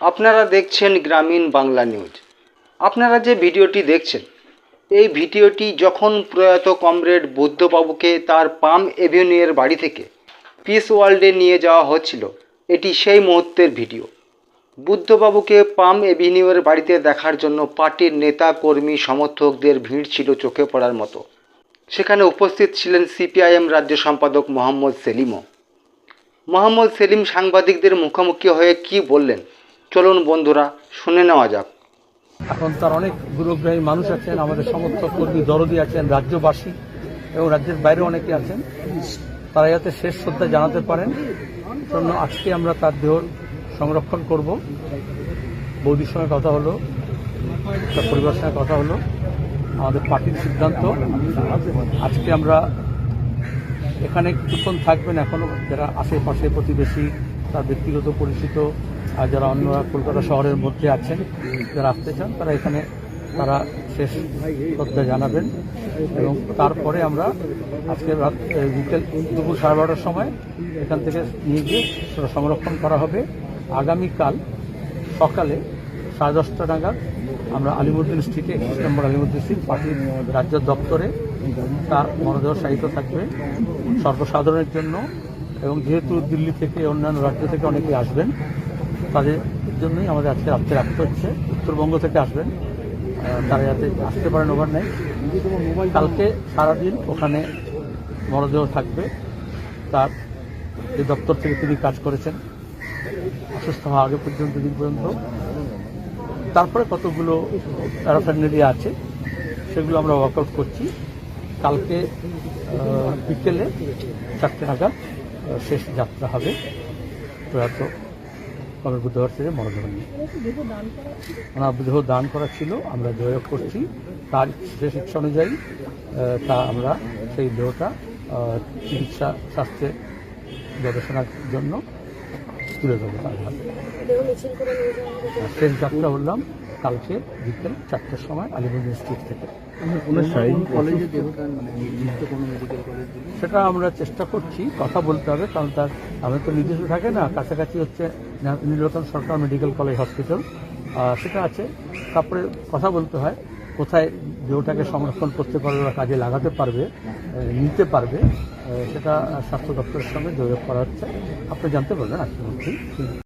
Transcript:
আপনারা দেখছেন গ্রামীণ বাংলা নিউজ। আপনারা যে ভিডিওটি দেখছেন, এই ভিডিওটি যখন প্রয়াত কমরেড বুদ্ধবাবুকে তার পাম এভিনিউয়ের বাড়ি থেকে পিস ওয়ার্ল্ডে নিয়ে যাওয়া হচ্ছিল, এটি সেই মুহূর্তের ভিডিও। বুদ্ধবাবুকে পাম এভিনিউয়ের বাড়িতে দেখার জন্য পার্টির নেতা, কর্মী, সমর্থকদের ভিড় ছিল চোখে পড়ার মতো। সেখানে উপস্থিত ছিলেন সিপিআইএম রাজ্য সম্পাদক মোহাম্মদ সেলিমও। মোহাম্মদ সেলিম সাংবাদিকদের মুখোমুখি হয়ে কি বললেন চলুন বন্ধুরা, শুনে নেওয়া যাক। এখন তার অনেক গুরুগ্রাহী মানুষ আছেন, আমাদের সমর্থক কর্মী দরদি আছেন, রাজ্যবাসী এবং রাজ্যের বাইরে অনেকে আছেন। তারা যাতে শেষ শ্রদ্ধা জানাতে পারেন জন্য আজকে আমরা তার দেহ সংরক্ষণ করব। বৌদির সঙ্গে কথা হলো, তার পরিবারের সঙ্গে কথা হলো, আমাদের পার্টির সিদ্ধান্ত। আজকে আমরা এখানে কিছুক্ষণ থাকবেন এখনও যারা আশেপাশে প্রতিবেশী, তার ব্যক্তিগত, পরিচিত আর যারা অন্য কলকাতা শহরের মধ্যে আছেন, যারা আসতে চান, তারা এখানে, তারা শেষ শ্রদ্ধা জানাবেন। এবং তারপরে আমরা আজকে রাত বিকেল দুপুর সাড়ে বারোটার সময় এখান থেকে নিয়ে গিয়ে সেটা সংরক্ষণ করা হবে। আগামীকাল সকালে সাড়ে দশটা নাগাদ আমরা আলিমুদ্দিন স্ট্রিটে একত্রিশ নম্বর আলিমুদ্দিন স্ট্রিট পার্টির রাজ্য দপ্তরে তার মরদেহ সাহিত্য থাকবে সর্বসাধারণের জন্য। এবং যেহেতু দিল্লি থেকে অন্যান্য রাজ্য থেকে অনেকে আসবেন তাদের জন্যই আমাদের আজকে রাত্রে রাখতে হচ্ছে। উত্তরবঙ্গ থেকে আসবেন। তারা যাতে আসতে পারেন ওভার নাইট কালকে সারাদিন ওখানে মরদেহ থাকবে। তার যে দপ্তর থেকে তিনি কাজ করেছেন, অসুস্থ হওয়া আগে পর্যন্ত দিন পর্যন্ত। তারপরে কতগুলো প্যারাফ্যান্ডারি আছে, সেগুলো আমরা ওয়ার্কআউট করছি। কালকে বিকেলে চারটে নাগাদ শেষ যাত্রা হবে। প্রয়াত বুধবার থেকে মনোযোগ নিয়ে ওনার দেহ দান করা ছিল, আমরা যোগাযোগ করছি। তার শেষ ইচ্ছা অনুযায়ী তা আমরা সেই দেহটা চিকিৎসা স্বাস্থ্যে গবেষণার জন্য তুলে দেবো তার হাতে শেষ যাত্রা হলাম কালকে বিকেল চারটের সময় আলিগঞ্জ স্ট্রিট থেকে। সেটা আমরা চেষ্টা করছি কথা বলতে হবে কারণ তার আমাদের তো নির্দেশ থাকে না কাছাকাছি হচ্ছে Nilratan Sarkar medical college hospital সেটা আছে। তারপরে কথা বলতে হয় কোথায় দেহটাকে সংরক্ষণ করতে পারবে বা কাজে লাগাতে পারবে নিতে পারবে সেটা স্বাস্থ্য দপ্তরের সঙ্গে যোগাযোগ করা হচ্ছে। আপনি জানতে পারবেন আজকে মধ্যেই।